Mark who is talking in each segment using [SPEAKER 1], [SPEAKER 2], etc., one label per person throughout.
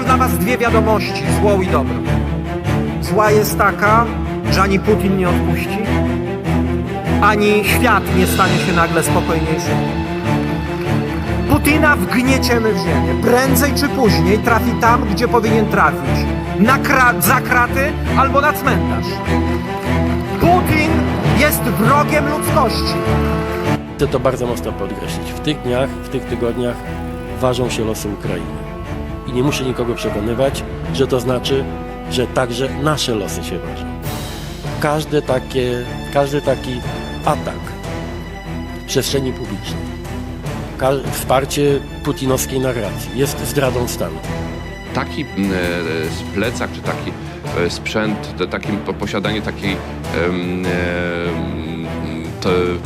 [SPEAKER 1] Mam dla was dwie wiadomości, złą i dobrą. Zła jest taka, że ani Putin nie odpuści, ani świat nie stanie się nagle spokojniejszy. Putina wgnieciemy w ziemię. Prędzej czy później trafi tam, gdzie powinien trafić. Na kra- za kraty albo na cmentarz. Putin jest wrogiem ludzkości.
[SPEAKER 2] Chcę to bardzo mocno podkreślić. W tych dniach, w tych tygodniach ważą się losy Ukrainy. I nie muszę nikogo przekonywać, że to znaczy, że także nasze losy się ważą. Każde takie, każdy taki atak w przestrzeni publicznej, wsparcie putinowskiej narracji jest zdradą stanu.
[SPEAKER 3] taki mm, e, plecak, czy taki e, sprzęt, takim, po- posiadanie takiej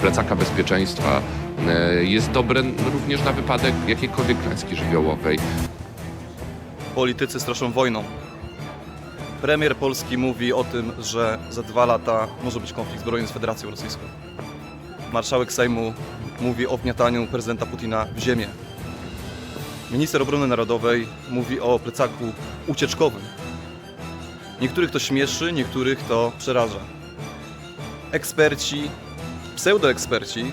[SPEAKER 3] plecaka bezpieczeństwa e, jest dobre również na wypadek jakiejkolwiek klęski żywiołowej.
[SPEAKER 4] Politycy straszą wojną. Premier Polski mówi o tym, że za dwa lata może być konflikt zbrojny z Federacją Rosyjską. Marszałek Sejmu mówi o wgniataniu prezydenta Putina w ziemię. Minister Obrony Narodowej mówi o plecaku ucieczkowym. Niektórych to śmieszy, niektórych to przeraża. Eksperci, pseudoeksperci,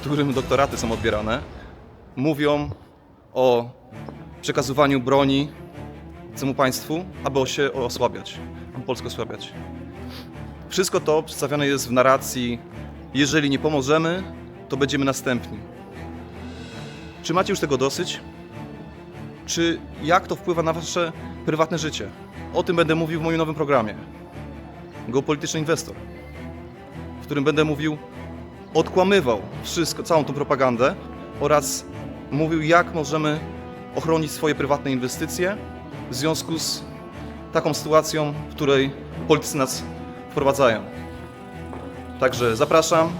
[SPEAKER 4] którym doktoraty są odbierane, mówią o przekazywaniu broni całemu państwu, aby się osłabiać, aby Polskę osłabiać. Wszystko to przedstawione jest w narracji jeżeli nie pomożemy, to będziemy następni. Czy macie już tego dosyć? Czy jak to wpływa na wasze prywatne życie? O tym będę mówił w moim nowym programie. Geopolityczny inwestor, w którym będę mówił, odkłamywał wszystko, całą tą propagandę oraz mówił, jak możemy ochronić swoje prywatne inwestycje w związku z taką sytuacją, w której politycy nas wprowadzają. Także zapraszam,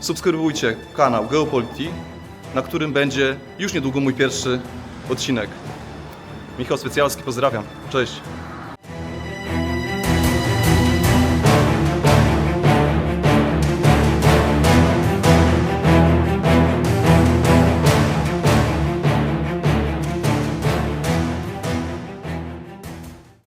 [SPEAKER 4] subskrybujcie kanał Geopoliti, na którym będzie już niedługo mój pierwszy odcinek. Michał Specjalski, pozdrawiam. Cześć.